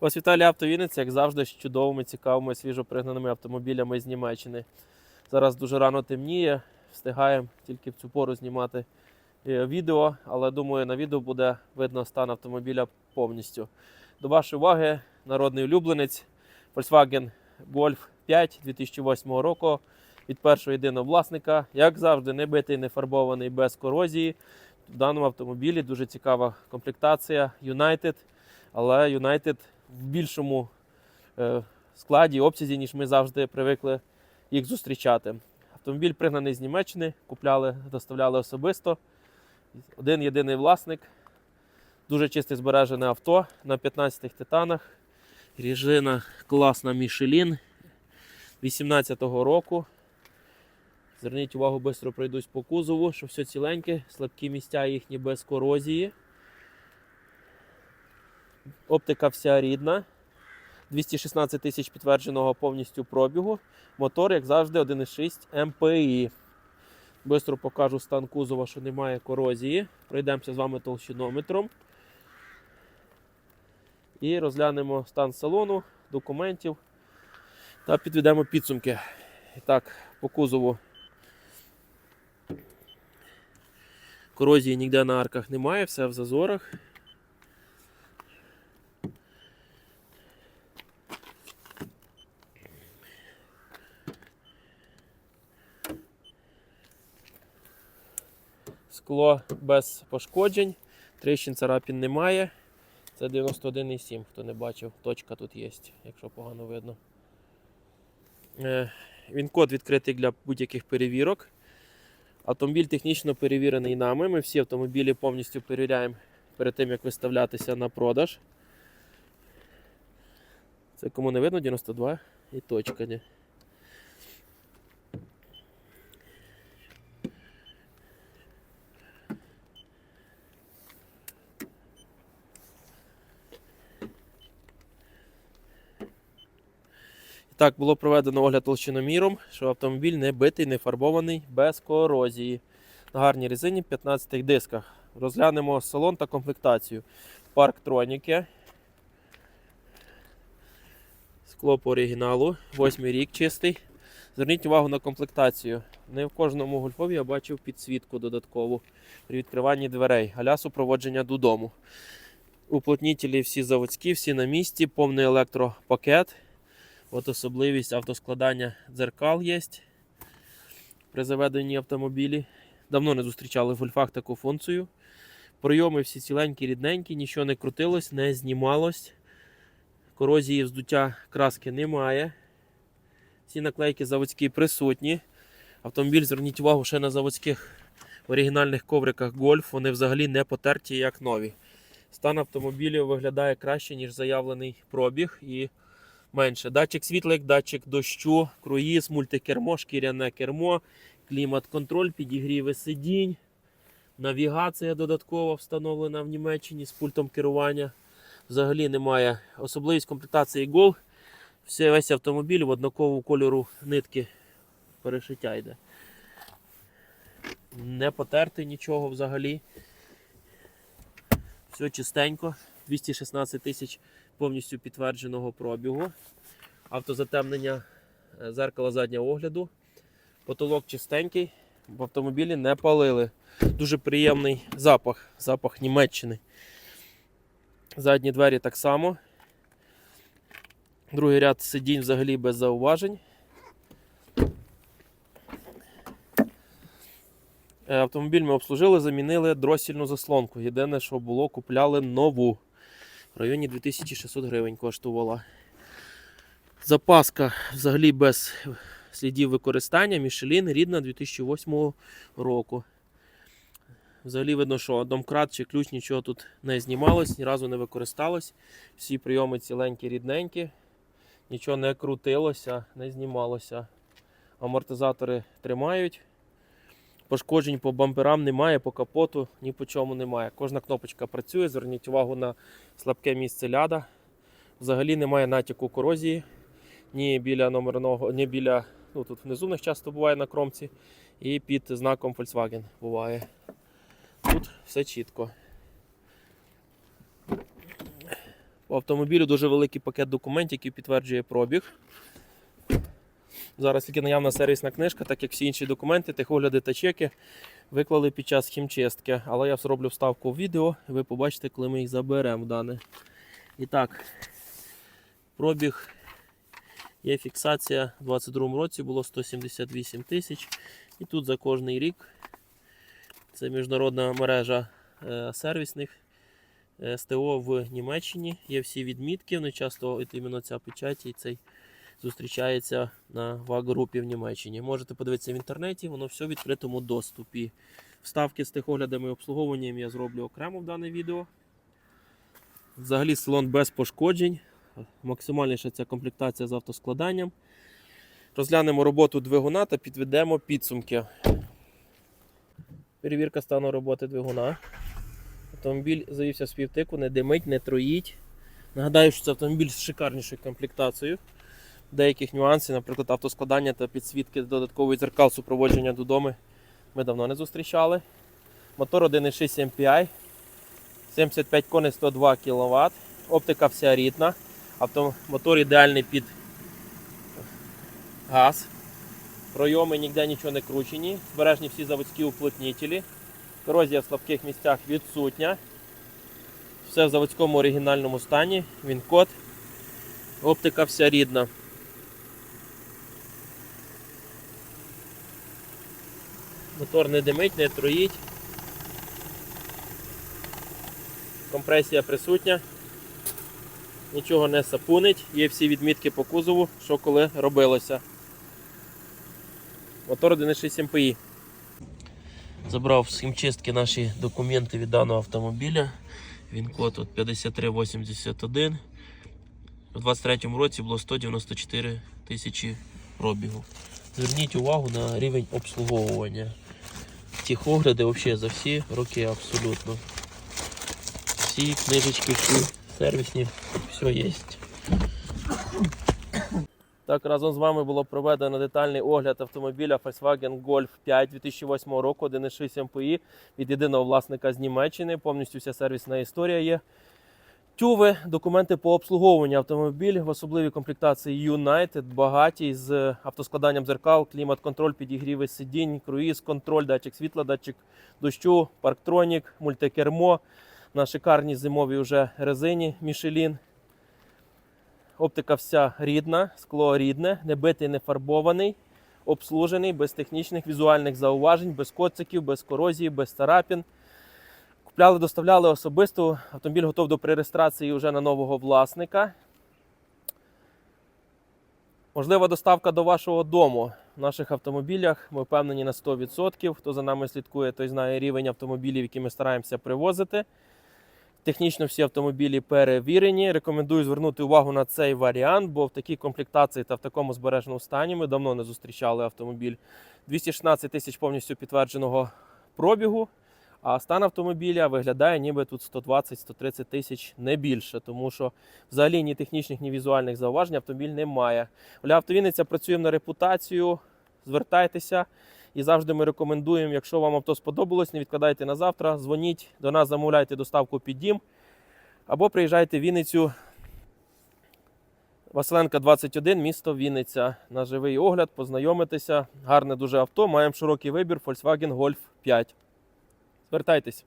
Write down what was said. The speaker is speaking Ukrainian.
Ось Віталій Автовінець, як завжди, з чудовими, цікавими, свіжопригнаними автомобілями з Німеччини. Зараз дуже рано темніє, встигаємо тільки в цю пору знімати е, відео, але думаю, на відео буде видно стан автомобіля повністю. До вашої уваги, народний улюбленець Volkswagen Golf 5 2008 року від першого єдиного власника. Як завжди, не битий, не фарбований без корозії. В даному автомобілі дуже цікава комплектація United, але United в більшому е, складі, обсязі, ніж ми завжди привикли їх зустрічати. Автомобіль пригнаний з Німеччини, купляли, доставляли особисто. Один єдиний власник. Дуже чисте збережене авто на 15 титанах. Режина класна Michelin 18-го року. Зверніть увагу, швидко пройдусь по кузову, що все ціленьке, слабкі місця їхні без корозії. Оптика вся рідна. 216 тисяч підтвердженого повністю пробігу. Мотор, як завжди, 1,6 МПІ. Бистро покажу стан кузова, що немає корозії. Пройдемося з вами толщинометром. І розглянемо стан салону, документів та підведемо підсумки. Так, по кузову. Корозії ніде на арках немає, все в зазорах. Скло без пошкоджень, тріщин царапін немає. Це 91,7, хто не бачив, точка тут є, якщо погано видно. Е, Він код відкритий для будь-яких перевірок. Автомобіль технічно перевірений нами. Ми всі автомобілі повністю перевіряємо перед тим, як виставлятися на продаж. Це кому не видно, 92 і точка. Так, було проведено огляд толщиноміром, що автомобіль не битий, не фарбований, без корозії. На гарній резині 15 дисках. Розглянемо салон та комплектацію. Парктроніки. Скло по оригіналу, восьмий рік чистий. Зверніть увагу на комплектацію. Не в кожному гольфові я бачив підсвітку додаткову при відкриванні дверей, аля супроводження додому. Уплотнітелі всі заводські, всі на місці, повний електропакет. От особливість автоскладання дзеркал є при заведенні автомобілі. Давно не зустрічали в гольфах таку функцію. Прийоми всі ціленькі, рідненькі, нічого не крутилось, не знімалось. Корозії вздуття краски немає. Всі наклейки заводські присутні. Автомобіль, зверніть увагу, ще на заводських оригінальних ковриках Golf, вони взагалі не потерті, як нові. Стан автомобілю виглядає краще, ніж заявлений пробіг. І менше. Датчик світлик, датчик дощу, круїз, мультикермо, шкіряне кермо, клімат-контроль, підігріви сидінь. Навігація додаткова встановлена в Німеччині з пультом керування. Взагалі немає. Особливість комплектації Gol. Весь автомобіль в однаковому кольору нитки перешиття йде. Не потерти нічого взагалі. Все чистенько. 216 тисяч повністю підтвердженого пробігу. Автозатемнення е, зеркала заднього огляду. Потолок чистенький, в автомобілі не палили. Дуже приємний запах, запах Німеччини. Задні двері так само. Другий ряд сидінь взагалі без зауважень. Е, Автомобіль ми обслужили, замінили дросільну заслонку. Єдине, що було, купляли нову в районі 2600 гривень коштувала. Запаска взагалі без слідів використання. Michelin рідна 2008 року. Взагалі видно, що домкрат чи ключ нічого тут не знімалось, ні разу не використалось. Всі прийоми ціленькі, рідненькі, нічого не крутилося, не знімалося. Амортизатори тримають. Пошкоджень по бамперам немає, по капоту ні по чому немає. Кожна кнопочка працює, зверніть увагу на слабке місце ляда. Взагалі немає натяку корозії ні біля номерного, ні біля. Ну тут внизу в них часто буває на кромці, і під знаком Volkswagen буває. Тут все чітко. По автомобілю дуже великий пакет документів, який підтверджує пробіг. Зараз тільки наявна сервісна книжка, так як всі інші документи, техогляди та чеки виклали під час хімчистки. Але я зроблю вставку в відео, ви побачите, коли ми їх заберемо дане. І так, пробіг є фіксація у 2022 році було 178 тисяч. І тут за кожний рік це міжнародна мережа е, сервісних е, СТО в Німеччині. Є всі відмітки. Вони часто іменно ця печать цей зустрічається на ВАГ-групі в Німеччині. Можете подивитися в інтернеті, воно все в відкритому доступі. Вставки з техоглядами і обслуговуванням я зроблю окремо в дане відео. Взагалі салон без пошкоджень. Максимальніша ця комплектація з автоскладанням. Розглянемо роботу двигуна та підведемо підсумки. Перевірка стану роботи двигуна. Автомобіль завівся з півтику, не димить, не троїть. Нагадаю, що це автомобіль з шикарнішою комплектацією. Деяких нюансів, наприклад, автоскладання та підсвітки додатковий дзеркал супроводження додому ми давно не зустрічали. Мотор 1.6 MPI, 75 коней 102 кВт. Оптика вся рідна. Авто... Мотор ідеальний під газ. Пройоми ніде нічого не кручені. Збережні всі заводські уплотнітелі. Корозія в слабких місцях відсутня. Все в заводському оригінальному стані. Він код. Оптика вся рідна. Мотор не димить, не троїть. Компресія присутня. Нічого не сапунить. Є всі відмітки по кузову, що коли робилося. Мотор 1.6 МПІ. Забрав з хімчистки наші документи від даного автомобіля. Він код 5381. У 23-му році було 194 тисячі пробігу. Зверніть увагу на рівень обслуговування. Техогляди взагалі за всі роки абсолютно. Всі книжечки, всі сервісні, все є. Так, разом з вами було проведено детальний огляд автомобіля Volkswagen Golf 5 2008 року, 1.6 МПІ від єдиного власника з Німеччини. Повністю вся сервісна історія є. Тюви, документи по обслуговуванню автомобіль в особливій комплектації United, багаті з автоскладанням зеркал, клімат-контроль, підігріви сидінь, круїз, контроль, датчик світла, датчик дощу, парктронік, мультикермо на шикарній зимовій вже резині Michelin. Оптика вся рідна, скло рідне, не битий, не фарбований, обслужений, без технічних візуальних зауважень, без коциків, без корозії, без царапін. Купляли, доставляли особисто. Автомобіль готов до пререєстрації вже на нового власника. Можлива доставка до вашого дому в наших автомобілях. Ми впевнені на 100%. Хто за нами слідкує, той знає рівень автомобілів, які ми стараємося привозити. Технічно всі автомобілі перевірені. Рекомендую звернути увагу на цей варіант, бо в такій комплектації та в такому збереженому стані ми давно не зустрічали автомобіль. 216 тисяч повністю підтвердженого пробігу. А стан автомобіля виглядає, ніби тут 120-130 тисяч не більше, тому що взагалі ні технічних, ні візуальних зауважень автомобіль не має. Оля Автовінниця працюємо на репутацію. Звертайтеся і завжди ми рекомендуємо, якщо вам авто сподобалось, не відкладайте на завтра, дзвоніть до нас, замовляйте доставку під дім або приїжджайте в Вінницю. Василенка 21, місто Вінниця. На живий огляд, познайомитися. Гарне дуже авто. Маємо широкий вибір Volkswagen Golf 5. Звертайтесь.